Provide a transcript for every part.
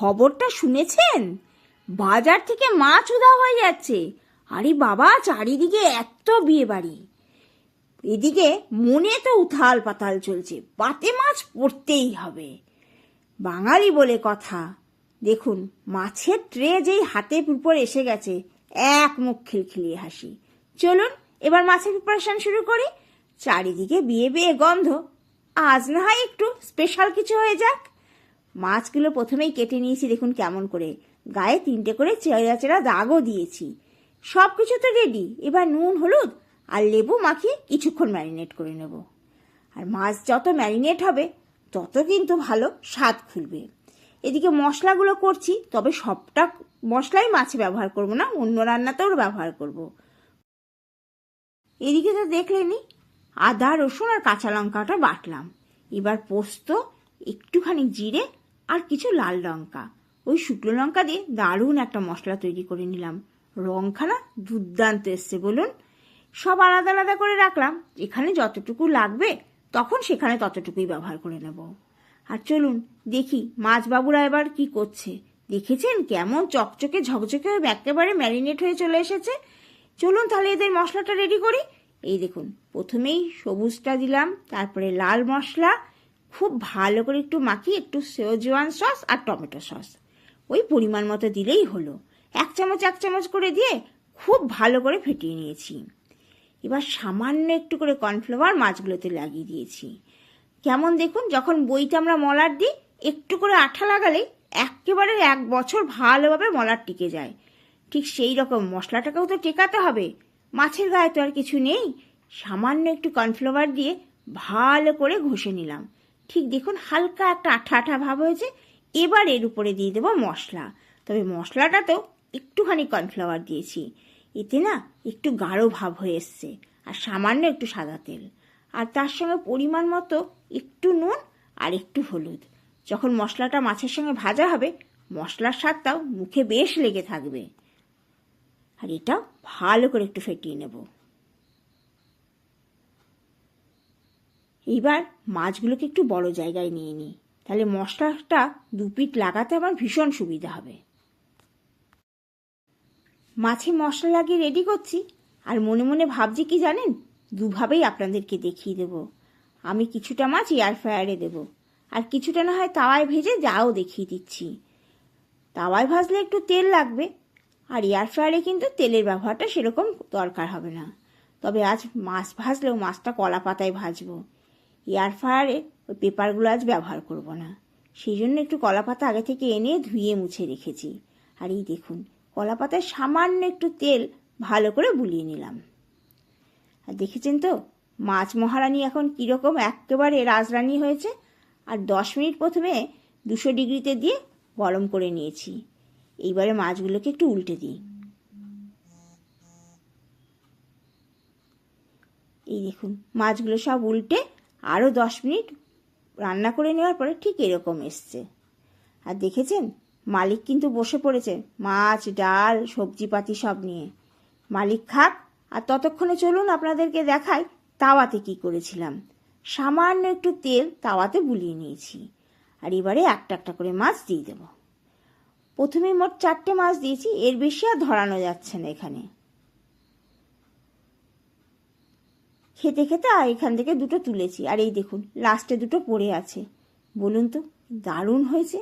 খবরটা শুনেছেন? বাজার থেকে মাছ উদা হয়ে যাচ্ছে। আরে বাবা, চারিদিকে এত বিয়ে বাড়ি এদিকে মনে তো উথাল পাতাল চলছে, পাতে মাছ পড়তেই হবে। বাঙালি বলে কথা। দেখুন, মাছের ট্রে যেই হাতের উপর এসে গেছে, এক মুখ খিলখিলিয়ে হাসি। চলুন, এবার মাছের প্রিপারেশন শুরু করি। চারিদিকে বিয়ে বিয়ে গন্ধ। আজ না হয় একটু স্পেশাল কিছু হয়ে যাক। মাছগুলো প্রথমেই কেটে নিয়েছি, দেখুন কেমন করে। গায়ে তিনটে করে চেরা চেরা দাগও দিয়েছি। সব কিছু তো রেডি এবার নুন, হলুদ আর লেবু মাখিয়ে কিছুক্ষণ ম্যারিনেট করে নেব। আর মাছ যত ম্যারিনেট হবে, তত কিন্তু ভালো স্বাদ খুলবে। এদিকে মশলাগুলো করছি, তবে সবটা মশলাই মাছে ব্যবহার করব না, অন্য রান্নাতেও ব্যবহার করব। এদিকে তো দেখলেনি আদা, রসুন আর কাঁচা লঙ্কাটা বাটলাম। এবার পোস্ত, একটুখানি জিরে আর কিছু লাল লঙ্কা। ওই শুকনো লঙ্কা দিয়ে দারুণ একটা মশলা তৈরি করে নিলাম। রংখানা দুর্দান্ত এসছে বলুন। সব আলাদা আলাদা করে রাখলাম। এখানে যতটুকু লাগবে, তখন সেখানে ততটুকুই ব্যবহার করে নেব। আর চলুন দেখি মাছবাবুরা এবার কি করছে। দেখেছেন কেমন চকচকে ঝকঝকে হয়ে একেবারে ম্যারিনেট হয়ে চলে এসেছে? চলুন তাহলে এদের মশলাটা রেডি করি। এই দেখুন, প্রথমেই সবুজটা দিলাম, তারপরে লাল মশলা খুব ভালো করে একটু মাখিয়ে একটু সেজওয়ান সস আর টমেটো সস। ওই পরিমাণ মতো দিলেই হলো। এক চামচ এক চামচ করে দিয়ে খুব ভালো করে ফেটিয়ে নিয়েছি। এবার সামান্য একটু করে কর্নফ্লাওয়ার মাছগুলোতে লাগিয়ে দিয়েছি। কেমন দেখুন, যখন বইতে আমরা মলার দিই, একটু করে আঠা লাগালে একেবারে এক বছর ভালোভাবে মলার টিকে যায়। ঠিক সেই রকম, মশলাটাকেও তো টেকাতে হবে। মাছের গায়ে তো আর কিছু নেই। সামান্য একটু কর্নফ্লাওয়ার দিয়ে ভালো করে ঘষে নিলাম। ঠিক দেখুন, হালকা একটা আঠা আঠা ভাব হয়েছে। এবার এর উপরে দিয়ে দেবো মশলা। তবে মশলাটাতেও একটুখানি কর্নফ্লাওয়ার দিয়েছি। এতে না একটু গাঢ় ভাব হয়ে এসছে, আর সামান্য একটু সাদা তেল। আর তার সঙ্গে পরিমাণ মতো একটু নুন আর একটু হলুদ। যখন মশলাটা মাছের সঙ্গে ভাজা হবে, মশলার স্বাদটাও মুখে বেশ লেগে থাকবে। আর এটাও ভালো করে একটু ফেটিয়ে নেব। এইবার মাছগুলোকে একটু বড় জায়গায় নিয়ে নিই। তাহলে মশলাটা দু পিঠ লাগাতে আমার ভীষণ সুবিধা হবে। মাছে মশলা লাগিয়ে রেডি করছি। আর মনে মনে ভাবছি কি জানেন? দুভাবেই আপনাদেরকে দেখিয়ে দেব। আমি কিছুটা মাছ এয়ার ফ্রায়ারে দেব। আর কিছুটা না হয় তাওয়ায় ভেজে যাও দেখিয়ে দিচ্ছি। তাওয়ায় ভাজলে একটু তেল লাগবে। আর এয়ার ফ্রায়ারে কিন্তু তেলের ব্যবহারটা সেরকম দরকার হবে না। তবে আজ মাছ ভাজলেও মাছটা কলা পাতায় ভাজবো। এয়ার ফ্রায়ারে ওই পেপারগুলো আজ ব্যবহার করব না। সেই জন্য একটু কলা পাতা আগে থেকে এনে ধুয়ে মুছে রেখেছি। আর এই দেখুন কলা পাতায় সামান্য একটু তেল ভালো করে বুলিয়ে নিলাম। আর দেখেছেন তো, মাছ মহারানী এখন কীরকম একেবারে রাজরানী হয়েছে, আর দশ মিনিট প্রথমে দুশো ডিগ্রিতে দিয়ে গরম করে নিয়েছি। এইবারে মাছগুলোকে একটু উল্টে দিই। এই দেখুন, মাছগুলো সব উল্টে আরও দশ মিনিট রান্না করে নেওয়ার পরে ঠিক এরকম এসছে। আর দেখেছেন? মালিক কিন্তু বসে পড়েছে মাছ, ডাল, সবজিপাতি সব নিয়ে। মালিক খাক, আর ততক্ষণে চলুন আপনাদেরকে দেখাই তাওয়াতে কি করেছিলাম। সামান্য একটু তেল তাওয়াতে বুলিয়ে নিয়েছি। আর এবারে একটা একটা করে মাছ দিয়ে দেবো। প্রথমে মোট চারটে মাছ দিয়েছি, এর বেশি আর ধরানো যাচ্ছে না এখানে। খেতে খেতে আর এখান থেকে দুটো তুলেছি। আর এই দেখুন লাস্টে দুটো পড়ে আছে। বলুন তো, দারুণ হয়েছে।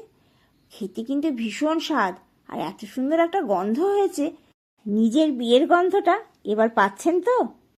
খেতে কিন্তু ভীষণ স্বাদ। আর এত সুন্দর একটা গন্ধ হয়েছে। নিজের বিয়ের গন্ধটা এবার পাচ্ছেন তো?